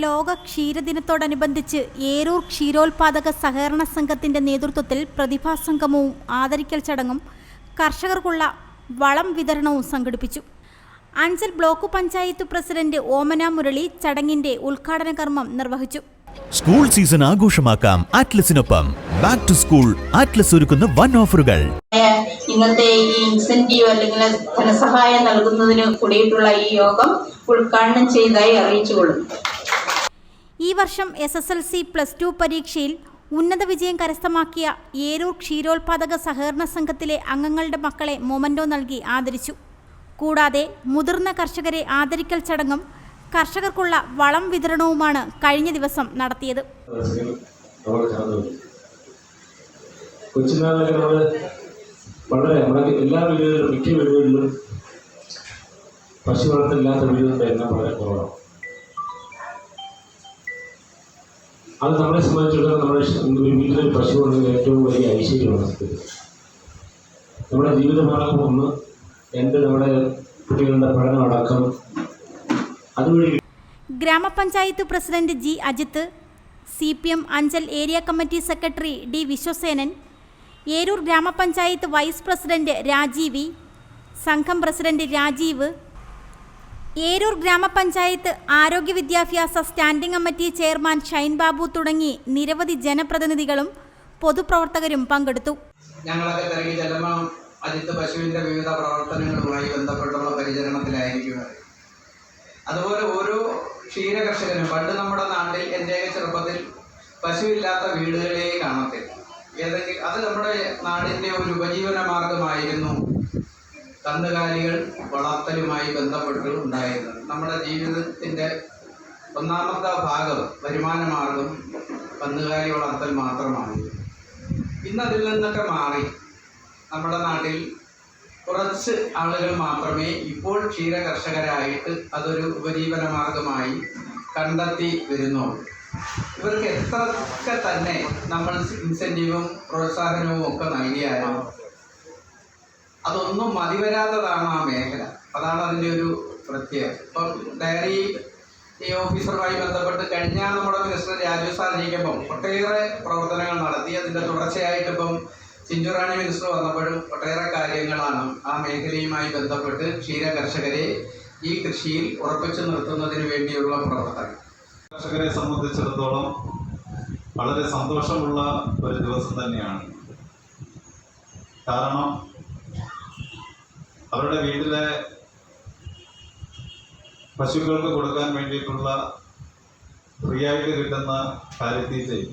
ലോക ക്ഷീരദിനത്തോടനുബന്ധിച്ച് ഏരൂർ ക്ഷീരോത്പാദക സഹകരണ സംഘത്തിന്റെ നേതൃത്വത്തിൽ പ്രതിഭാസംഗമവും ആദരിക്കൽ ചടങ്ങും കർഷകർക്കുള്ള വളം വിതരണവും സംഘടിപ്പിച്ചു. അഞ്ചൽ ബ്ലോക്ക് പഞ്ചായത്ത് പ്രസിഡന്റ് ഓമന മുരളി ചടങ്ങിന്റെ ഉദ്ഘാടന കർമ്മം നിർവഹിച്ചു. സ്കൂൾ സീസൺ ആഘോഷമാക്കാം ആറ്റ്ലസിനൊപ്പം ബാക്ക് ടു സ്കൂൾ ആറ്റ്ലസ് ഒരുക്കുന്ന വൺ ഓഫറുകൾ. ഇന്നത്തെ ഈ ഇൻസെന്റീവ് അല്ലെങ്കിൽ ധനസഹായം നൽകുന്നതിന് കൂടിയിട്ടുള്ള ഈ യോഗം ഉദ്ഘാടനം ചെയ്തതായി അറിയിച്ചുകൊള്ളുന്നു. ഈ വർഷം S S L C plus two പരീക്ഷയിൽ ഉന്നത വിജയം കരസ്ഥമാക്കിയ ഏരൂർ ക്ഷീരോത്പാദക സഹകരണ സംഘത്തിലെ അംഗങ്ങളുടെ മക്കളെ മൊമന്റോ നൽകി ആദരിച്ചു. കൂടാതെ മുതിർന്ന കർഷകരെ ആദരിക്കൽ ചടങ്ങും കർഷകർക്കുള്ള വളം വിതരണവുമാണ് കഴിഞ്ഞ ദിവസം നടത്തിയത്. പശു വളർത്തലില്ലാത്ത വീടുകളുടെ എണ്ണം വളരെ കുറവാണ്. അത് നമ്മളെ സംബന്ധിച്ചിടത്തോളം നമ്മുടെ വീട്ടിലൊരു പശു ഉണ്ടെങ്കിൽ ഏറ്റവും വലിയ ഐശ്വര്യമാണ് നമ്മുടെ ജീവിതമാർഗം ഒന്ന് രണ്ട് നമ്മുടെ കുട്ടികളുടെ പഠനം അടക്കം അതുവഴി ഗ്രാമപഞ്ചായത്ത് president G Ajith C P M Anchal area committee secretary D Viswasenan Eroor ഗ്രാമപഞ്ചായത്ത് വൈസ് പ്രസിഡന്റ് രാജീവി സംഘം പ്രസിഡന്റ് രാജീവ് ഏരൂർ ഗ്രാമപഞ്ചായത്ത് ആരോഗ്യ വിദ്യാഭ്യാസ standing committee chairman Shine Babu തുടങ്ങി നിരവധി ജനപ്രതിനിധികളും പൊതുപ്രവർത്തകരും പങ്കെടുത്തു. ഞങ്ങളൊക്കെ തിരക്കി ചെല്ലുമ്പോൾ അജിത്ത് പശുവിന്റെ വിവിധ പ്രവർത്തനങ്ങളുമായി ബന്ധപ്പെട്ടുള്ള പരിചരണത്തിലായിരിക്കും. അതുപോലെ ഓരോ ക്ഷീരകർഷകനും പണ്ട് നമ്മുടെ നാട്ടിൽ എന്റെയൊക്കെ ചെറുപ്പത്തിൽ പശുവില്ലാത്ത വീടുകളെ കാണത്തില്ല. ഏതെങ്കിലും അത് നമ്മുടെ നാടിന്റെ ഒരു ഉപജീവന മാർഗമായിരുന്നു. കന്നുകാലികൾ വളർത്തലുമായി ബന്ധപ്പെട്ട് ഉണ്ടായിരുന്നത് നമ്മുടെ ജീവിതത്തിന്റെ ഒന്നാമത്തെ ഭാഗം വരുമാനമാർഗം കന്നുകാലി വളർത്തൽ മാത്രമായിരുന്നു ഇന്ന് അതിൽ നിന്നൊക്കെ മാറി നമ്മുടെ നാട്ടിൽ കുറച്ച് ആളുകൾ മാത്രമേ ഇപ്പോൾ ക്ഷീര കർഷകരായിട്ട് അതൊരു ഉപജീവന മാർഗമായി കണ്ടെത്തി വരുന്നുള്ളൂ. ഇവർക്ക് എത്രയൊക്കെ തന്നെ നമ്മൾ ഇൻസെന്റീവും പ്രോത്സാഹനവും ഒക്കെ നൽകിയാലും അതൊന്നും മതിവരാത്തതാണ് ആ മേഖല. അതാണ് അതിന്റെ ഒരു പ്രത്യേകത. ഇപ്പം ഡയറി ഈ ഓഫീസറുമായി ബന്ധപ്പെട്ട് കഴിഞ്ഞ നമ്മുടെ മിനിസ്റ്റർ രാജു സാർ ഇരിക്കുമ്പം ഒട്ടേറെ പ്രവർത്തനങ്ങൾ നടത്തി. അതിന്റെ തുടർച്ചയായിട്ട് ഇപ്പം ചിഞ്ചുറാണി മിനിസ്റ്റർ വന്നപ്പോഴും ഒട്ടേറെ കാര്യങ്ങളാണ് ആ മേഖലയുമായി ബന്ധപ്പെട്ട് ക്ഷീര കർഷകരെ ഈ കൃഷിയിൽ ഉറപ്പിച്ചു നിർത്തുന്നതിന് വേണ്ടിയുള്ള പ്രവർത്തനം. കർഷകരെ സംബന്ധിച്ചിടത്തോളം വളരെ സന്തോഷമുള്ള ഒരു ദിവസം തന്നെയാണ്. കാരണം അവരുടെ വീട്ടിലെ പശുക്കൾക്ക് കൊടുക്കാൻ വേണ്ടിയിട്ടുള്ള ഫ്രീ ആയിട്ട് കിട്ടുന്ന കാലിത്തീറ്റയും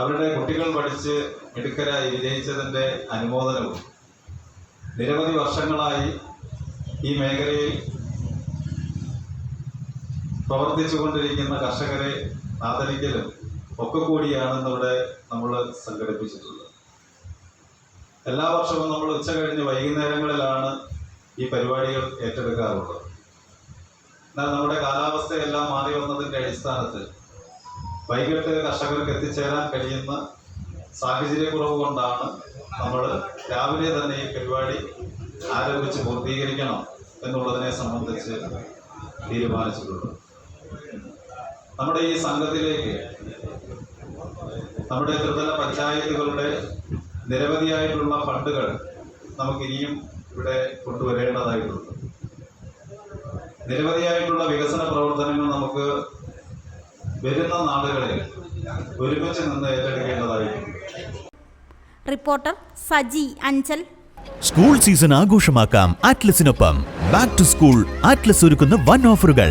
അവരുടെ കുട്ടികൾ പഠിച്ച് മിടുക്കരായി വിജയിച്ചതിന്റെ അനുമോദനവും നിരവധി വർഷങ്ങളായി ഈ മേഖലയിൽ പ്രവർത്തിച്ചു കൊണ്ടിരിക്കുന്ന കർഷകരെ ആദരിക്കലും ഒക്കെ കൂടിയാണ് നമ്മൾ സംഘടിപ്പിച്ചിട്ടുള്ളത്. എല്ലാ വർഷവും നമ്മൾ ഉച്ച കഴിഞ്ഞ് വൈകുന്നേരങ്ങളിലാണ് ഈ പരിപാടികൾ ഏറ്റെടുക്കാറുള്ളത്. എന്നാൽ നമ്മുടെ കാലാവസ്ഥയെല്ലാം മാറി വന്നതിന്റെ അടിസ്ഥാനത്തിൽ വൈകിട്ട് കർഷകർക്ക് എത്തിച്ചേരാൻ കഴിയുന്ന സാഹചര്യക്കുറവ് കൊണ്ടാണ് നമ്മൾ രാവിലെ തന്നെ ഈ പരിപാടി ആരംഭിച്ച് പൂർത്തീകരിക്കണം എന്നുള്ളതിനെ സംബന്ധിച്ച് തീരുമാനിച്ചിട്ടുള്ളത്. നമ്മുടെ ഈ സംഘത്തിലേക്ക് നമ്മുടെ ത്രിതല പഞ്ചായത്തുകളുടെ നിരവധിയായിട്ടുള്ള ഫണ്ടുകൾ നമുക്കിനിയും ഇവിടെ കൊണ്ടുവരേണ്ടതായിട്ടുണ്ട്. നിരവധിയായിട്ടുള്ള വികസന പ്രവർത്തനങ്ങൾ നമുക്ക് വരുന്ന നാടുകളിൽ ഒരുമിച്ച് നിന്ന് ഏറ്റെടുക്കേണ്ടതായിട്ടുണ്ട്. Reporter Saji Anchal. School season ആഘോഷമാക്കാം ആറ്റ്ലസിനൊപ്പം ബാക്ക് ടു സ്കൂൾ ആറ്റ്ലസ് ഒരുക്കുന്ന വൺ ഓഫറുകൾ.